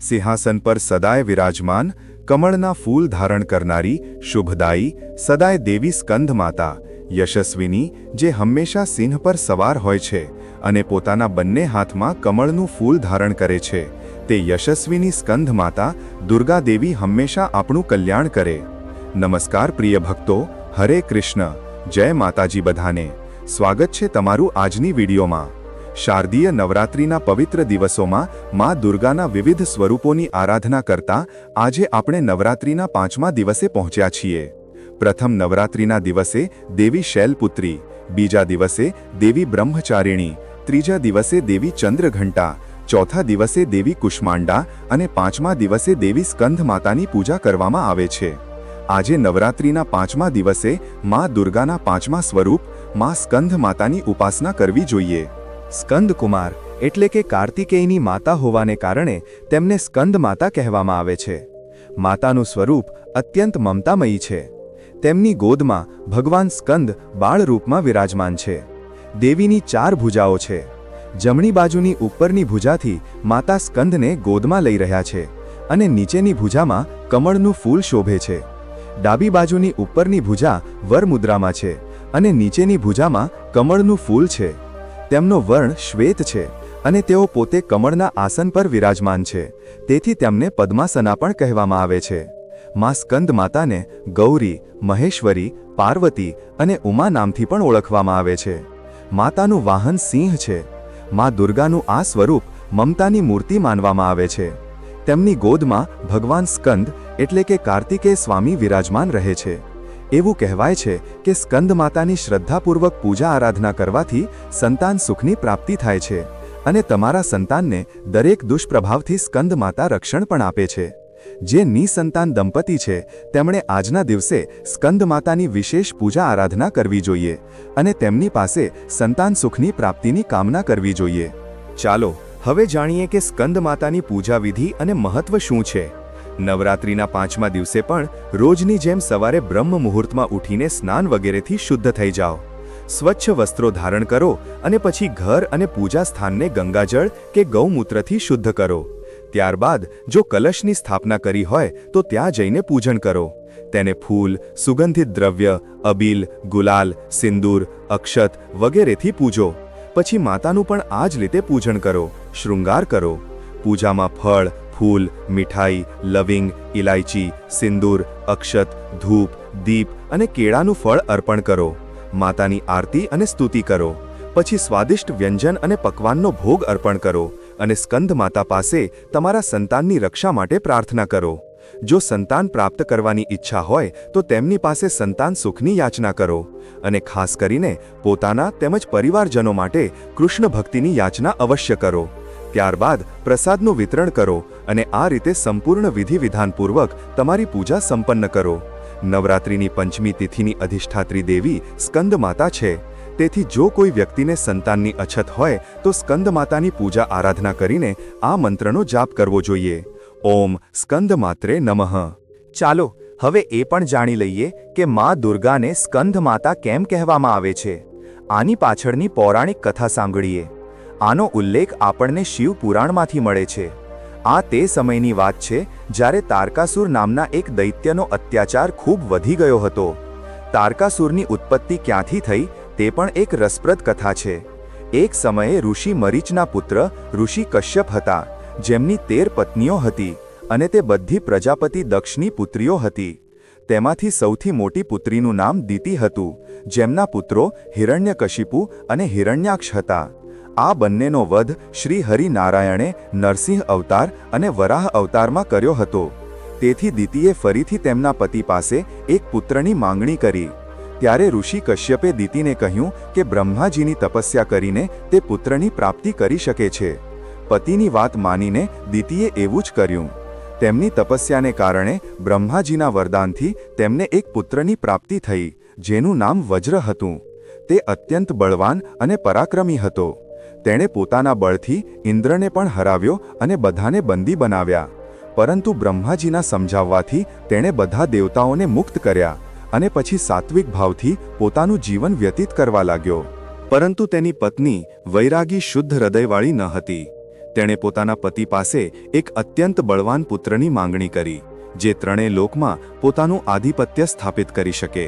સિંહાસન પર સદાય વિરાજમાન, કમળના ફૂલ ધારણ કરનારી, શુભદાયી, સદાય દેવી સ્કંધ માતા, યશસ્વિની, જે હંમેશા સિંહ પર સવાર હોય છે અને પોતાના બંને હાથમાં કમળનું ફૂલ ધારણ કરે છે. તે યશસ્વીની સ્કંધ માતા, દુર્ગા દેવી હંમેશા આપણું કલ્યાણ કરે. નમસ્કાર પ્રિય ભક્તો, હરે કૃષ્ણ, જય માતાજી બધાને. સ્વાગત છે તમારું આજની વિડીયોમાં. શારદીય નવરાત્રિના પવિત્ર દિવસોમાં મા દુર્ગાના વિવિધ સ્વરૂપોની આરાધના કરતા આજે આપણે નવરાત્રિના પાંચમા દિવસે પહોંચ્યા છીએ. પ્રથમ નવરાત્રિના દિવસે દેવી શૈલપુત્રી, બીજા દિવસે દેવી બ્રહ્મચારિણી, ત્રીજા દિવસે દેવી ચંદ્રઘંટા, ચોથા દિવસે દેવી કુષ્માંડા અને પાંચમા દિવસે દેવી સ્કંધ માતાની પૂજા કરવામાં આવે છે. આજે નવરાત્રિના પાંચમા દિવસે મા દુર્ગાના પાંચમા સ્વરૂપ મા સ્કંધ માતાની ઉપાસના કરવી જોઈએ. સ્કંદ કુમાર એટલે કે કાર્તિકેયની માતા હોવાને કારણે તેમને સ્કંદ માતા કહેવામાં આવે છે. માતાનું સ્વરૂપ અત્યંત મમતામયી છે. તેમની ગોદમાં ભગવાન સ્કંદ બાળ રૂપમાં વિરાજમાન છે. દેવીની ચાર ભુજાઓ છે. જમણી બાજુની ઉપરની ભુજાથી માતા સ્કંદને ગોદમાં લઈ રહ્યા છે અને નીચેની ભુજામાં કમળનું ફૂલ શોભે છે. ડાબી બાજુની ઉપરની ભુજા વરમુદ્રામાં છે અને નીચેની ભુજામાં કમળનું ફૂલ છે. તેમનો વર્ણ શ્વેત છે અને તેઓ પોતે કમળના આસન પર વિરાજમાન છે. તેથી તેમને પદ્માસના પણ કહેવામાં આવે છે. માં સ્કંદ માતાને ગૌરી, મહેશ્વરી, પાર્વતી અને ઉમા નામથી પણ ઓળખવામાં આવે છે. માતાનું વાહન સિંહ છે. માં દુર્ગાનું આ સ્વરૂપ મમતાની મૂર્તિ માનવામાં આવે છે. તેમની ગોદમાં ભગવાન સ્કંદ એટલે કે કાર્તિકેય સ્વામી વિરાજમાન રહે છે. એવું કહેવાય છે કે સ્કંદ માતાની શ્રદ્ધાપૂર્વક પૂજા આરાધના કરવાથી સંતાન સુખની પ્રાપ્તિ થાય છે અને તમારા સંતાનને દરેક દુષ્પ્રભાવથી સ્કંદ માતા રક્ષણ પણ આપે છે. જે નિસંતાન દંપતી છે, તેમણે આજના દિવસે સ્કંદ માતાની વિશેષ પૂજા આરાધના કરવી જોઈએ અને તેમની પાસે સંતાન સુખની પ્રાપ્તિની કામના કરવી જોઈએ. ચાલો, હવે જાણીએ કે સ્કંદ માતાની પૂજા વિધિ અને મહત્વ શું છે. નવરાત્રિના પાંચમા દિવસે પણ રોજની જેમ સવારે બ્રહ્મ મુહૂર્તમાં ઉઠીને સ્નાન વગેરેથી શુદ્ધ થઈ જાઓ. સ્વચ્છ વસ્ત્રો ધારણ કરો અને પછી ઘર અને પૂજા સ્થાનને ગંગાજળ કે ગૌમૂત્રથી શુદ્ધ કરો. ત્યારબાદ જો કલશની સ્થાપના કરી હોય તો ત્યાં જઈને પૂજન કરો. તેને ફૂલ, સુગંધિત દ્રવ્ય, અબીલ, ગુલાલ, સિંદૂર, અક્ષત વગેરેથી પૂજો. પછી માતાનું પણ આ જ રીતે પૂજન કરો. શૃંગાર કરો. પૂજામાં ફળ ફૂલ મીઠાઈ, લવિંગ ઇલાયચી સિંદૂર, અક્ષત, ધૂપ, દીપ અને કેળાનું ફળ અર્પણ કરો. માતાની આરતી અને સ્તુતિ કરો. પછી સ્વાદિષ્ટ વ્યંજન અને પકવાનનો ભોગ અર્પણ કરો અને સ્કંદ માતા પાસે તમારા સંતાનની રક્ષા માટે પ્રાર્થના કરો. જો સંતાન પ્રાપ્ત કરવાની ઈચ્છા હોય તો તેમની પાસે સંતાન સુખની યાચના કરો અને ખાસ કરીને પોતાના તેમજ પરિવારજનો માટે કૃષ્ણ ભક્તિની યાચના અવશ્ય કરો. ત્યારબાદ પ્રસાદનું વિતરણ કરો અને આ રીતે સંપૂર્ણ વિધિ વિધાનપૂર્વક તમારી પૂજા સંપન્ન કરો. નવરાત્રિની પંચમી તિથિની અધિષ્ઠાત્રી દેવી સ્કંદ માતા છે. તેથી જો કોઈ વ્યક્તિને સંતાનની અછત હોય, તો સ્કંદ માતાની પૂજા આરાધના કરીને આ મંત્રનો જાપ કરવો જોઈએ. ઓમ સ્કંદ માત્રે નમઃ. ચાલો, હવે એ પણ જાણી લઈએ કે મા દુર્ગાને સ્કંદ માતા કેમ કહેવામાં આવે છે. આની પાછળની પૌરાણિક કથા સાંભળીએ. આનો ઉલ્લેખ આપણને શિવ પુરાણમાંથી મળે છે. આ તે સમયની વાત છે જ્યારે તારકાસુર નામના એક દૈત્યનો અત્યાચાર ખૂબ વધી ગયો હતો. તારકાસુરની ઉત્પત્તિ ક્યાંથી થઈ તે પણ એક રસપ્રદ કથા છે. એક સમયે ઋષિ મરીચના પુત્ર, ઋષિ કશ્યપ હતા, જેમની તેર પત્નીઓ હતી અને તે બધી પ્રજાપતિ દક્ષની પુત્રીઓ હતી. તેમાંથી સૌથી મોટી પુત્રીનું નામ દીતિ હતું, જેમના પુત્રો હિરણ્યકશિપુ અને હિરણ્યાક્ષ હતા. આ બંનેનો વધ શ્રી હરિનારાયણે નરસિંહ અવતાર અને વરાહ અવતારમાં કર્યો હતો. તેથી દિતિએ ફરીથી તેમના પતિ પાસે એક પુત્રની માંગણી કરી. ત્યારે ઋષિ કશ્યપે દીતીને કહ્યું કે બ્રહ્માજીની તપસ્યા કરીને તે પુત્રની પ્રાપ્તિ કરી શકે છે. પતિની વાત માનીને દીતીએ એવું જ કર્યું. તેમની તપસ્યાને કારણે બ્રહ્માજીના વરદાનથી તેમને એક પુત્રની પ્રાપ્તિ થઈ, જેનું નામ વજ્ર હતું. તે અત્યંત બળવાન અને પરાક્રમી હતો. તેણે પોતાના બળથી ઇન્દ્રને પણ હરાવ્યો અને બધાને બંદી બનાવ્યા. પરંતુ બ્રહ્માજીના સમજાવવાથી તેણે બધા દેવતાઓને મુક્ત કર્યા અને પછી સાત્વિક ભાવથી પોતાનું જીવન વ્યતીત કરવા લાગ્યો. પરંતુ તેની પત્ની વૈરાગી શુદ્ધ હૃદયવાળી ન હતી. તેણે પોતાના પતિ પાસે એક અત્યંત બળવાન પુત્રની માંગણી કરી, જે ત્રણેય લોકમાં પોતાનું આધિપત્ય સ્થાપિત કરી શકે.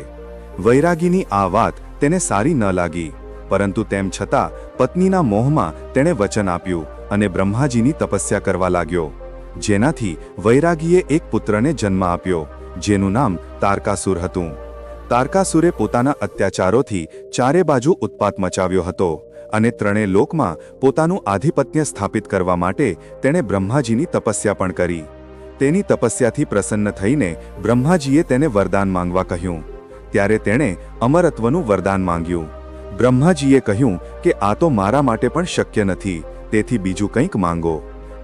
વૈરાગીની આ વાત તેને સારી ન લાગી, પરંતુ તેમ છતાં પત્નીના મોહમાં તેણે વચન આપ્યું અને બ્રહ્માજીની તપસ્યા કરવા લાગ્યો. જેનાથી વૈરાગીએ એક પુત્રને જન્મ આપ્યો, જેનું નામ તારકાસુર હતું. તારકાસુરે પોતાના અત્યાચારોથી ચારે બાજુ ઉત્પાત મચાવ્યો હતો અને ત્રણેય લોકમાં પોતાનું આધિપત્ય સ્થાપિત કરવા માટે તેણે બ્રહ્માજીની તપસ્યા પણ કરી. તેની તપસ્યાથી પ્રસન્ન થઈને બ્રહ્માજીએ તેને વરદાન માંગવા કહ્યું. ત્યારે તેણે અમરત્વનું વરદાન માંગ્યું. બ્રહ્માજીએ કહ્યું કે આ તો મારા માટે પણ શક્ય નથી, તેથી બીજું કંઈક માંગો.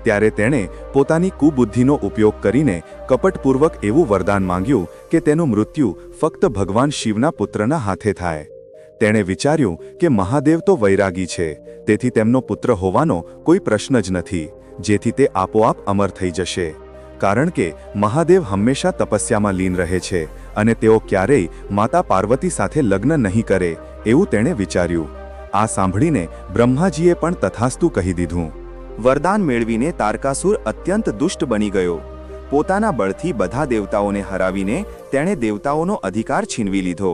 ત્યારે તેણે પોતાની કુબુદ્ધિનો ઉપયોગ કરીને કપટપૂર્વક એવું વરદાન માંગ્યું કે તેનું મૃત્યુ ફક્ત ભગવાન શિવના પુત્રના હાથે થાય. તેણે વિચાર્યું કે મહાદેવ તો વૈરાગી છે, તેથી તેમનો પુત્ર હોવાનો કોઈ પ્રશ્ન જ નથી, જેથી તે આપોઆપ અમર થઈ જશે. કારણ કે મહાદેવ હંમેશા તપસ્યામાં લીન રહે છે અને તેઓ ક્યારેય માતા પાર્વતી સાથે લગ્ન નહીં કરે એવું તેણે વિચાર્યું. આ સાંભળીને બ્રહ્માજીએ પણ તથાસ્તુ કહી દીધું. વરદાન મેળવીને તારકાસુર અત્યંત દુષ્ટ બની ગયો. પોતાના બળથી બધા દેવતાઓને હરાવીને તેણે દેવતાઓનો અધિકાર છીનવી લીધો.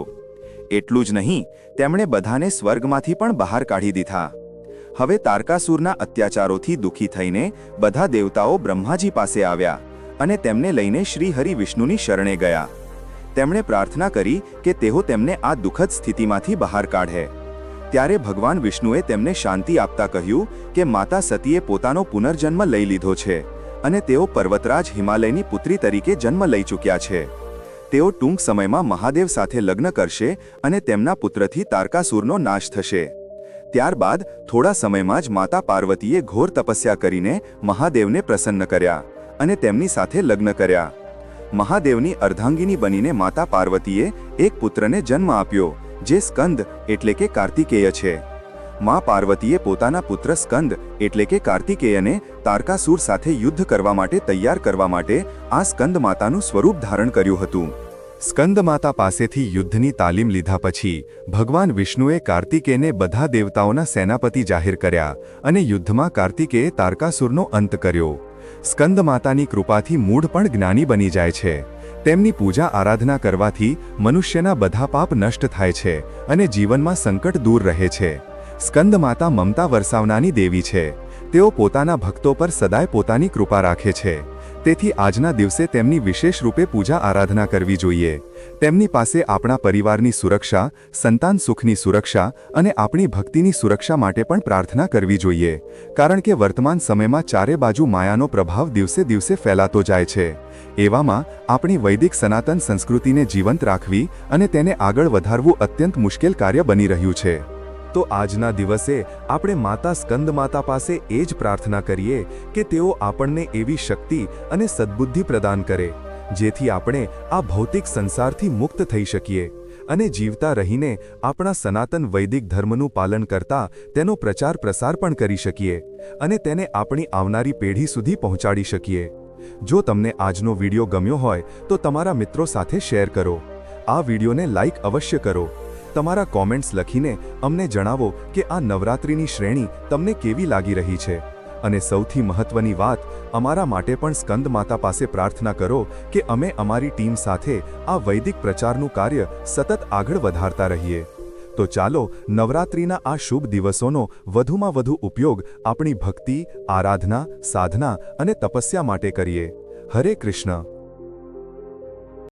એટલું જ નહીં, તેમણે બધાને સ્વર્ગમાંથી પણ બહાર કાઢી દીધા. હવે તારકાસુરના અત્યાચારોથી દુઃખી થઈને બધા દેવતાઓ બ્રહ્માજી પાસે આવ્યા અને તેમને લઈને શ્રી વિષ્ણુની શરણે ગયા. તેમણે પ્રાર્થના કરી કે તેઓ તેમને આ દુઃખદ સ્થિતિમાંથી બહાર કાઢે. ત્યારે ભગવાન વિષ્ણુએ તેમને શાંતિ આપતા કહ્યું કે માતા સતીએ પોતાનો પુનર્જન્મ લઈ લીધો છે અને તેઓ પર્વતરાજ હિમાલયની પુત્રી તરીકે જન્મ લઈ ચૂક્યા છે. તેઓ ટૂંક સમયમાં મહાદેવ સાથે લગ્ન કરશે અને તેમના પુત્રથી તારકાસુરનો નાશ થશે. ત્યારબાદ થોડા સમયમાં જ માતા પાર્વતીએ ઘોર તપસ્યા કરીને મહાદેવને પ્રસન્ન કર્યા અને તેમની સાથે લગ્ન કર્યા. મહાદેવની અર્ધાંગિની બનીને માતા પાર્વતીએ એક પુત્રને જન્મ આપ્યો, જે સ્કંદ એટલે કે કાર્તિકેય છે. મા પાર્વતીએ પોતાના પુત્ર સ્કંદ એટલે કે કાર્તિકેયને તારકાસુર સાથે યુદ્ધ કરવા માટે તૈયાર કરવા માટે આ સ્કંદ માતાનું સ્વરૂપ ધારણ કર્યું હતું. સ્કંદ માતા પાસેથી યુદ્ધની તાલીમ લીધા પછી, ભગવાન વિષ્ણુએ કાર્તિકેયને બધા દેવતાઓના સેનાપતિ જાહેર કર્યા અને યુદ્ધમાં કાર્તિકેયે તારકાસુરનો અંત કર્યો. સ્કંદ માતાની કૃપાથી મૂળ પણ જ્ઞાની બની જાય છે. તેમની પૂજા આરાધના કરવાથી મનુષ્યના બધા પાપ નષ્ટ થાય છે અને જીવનમાં સંકટ દૂર રહે છે. સ્કંદ માતા મમતા વરસાવનાની દેવી છે. તેઓ પોતાના ભક્તો પર સદાય પોતાની કૃપા રાખે છે. તેથી આજના દિવસે તેમની વિશેષ રૂપે પૂજા આરાધના કરવી જોઈએ. તેમની પાસે આપણા પરિવારની સુરક્ષા, સંતાન સુખની સુરક્ષા અને આપણી ભક્તિની સુરક્ષા માટે પણ પ્રાર્થના કરવી જોઈએ, કારણ કે વર્તમાન સમયમાં ચારે બાજુ માયાનો પ્રભાવ દિવસે દિવસે ફેલાતો જાય છે. એવામાં આપણી વૈદિક સનાતન સંસ્કૃતિને જીવંત રાખવી અને તેને આગળ વધારવું અત્યંત મુશ્કેલ કાર્ય બની રહ્યું છે. તો આજના દિવસે આપણે માતા સ્કંદ માતા પાસે એ જ પ્રાર્થના કરીએ કે તેઓ આપણને એવી શક્તિ અને સદ્બુદ્ધિ પ્રદાન કરે, જેથી આપણે આ ભૌતિક સંસારથી મુક્ત થઈ શકીએ અને જીવતા રહીને આપણા સનાતન વૈદિક ધર્મનું પાલન કરતા તેનો પ્રચાર પ્રસાર પણ કરી શકીએ અને તેને આપણી આવનારી પેઢી સુધી પહોંચાડી શકીએ. જો તમને આજનો વીડિયો ગમ્યો હોય તો તમારા મિત્રો સાથે શેર કરો. આ વિડિયોને લાઇક અવશ્ય કરો તમારા કોમેન્ટ્સ લખીને અમને જણાવો કે આ નવરાત્રિની શ્રેણી તમને કેવી લાગી રહી છે. અને સૌથી મહત્વની વાત, અમારા માટે પણ સ્કંદ માતા પાસે પ્રાર્થના કરો કે અમે અમારી ટીમ સાથે આ વૈદિક પ્રચારનું કાર્ય સતત આગળ વધારતા રહીએ. તો ચાલો, નવરાત્રિના આ શુભ દિવસોનો વધુમાં વધુ ઉપયોગ આપણી ભક્તિ, આરાધના, સાધના અને તપસ્યા માટે કરીએ. હરે કૃષ્ણ.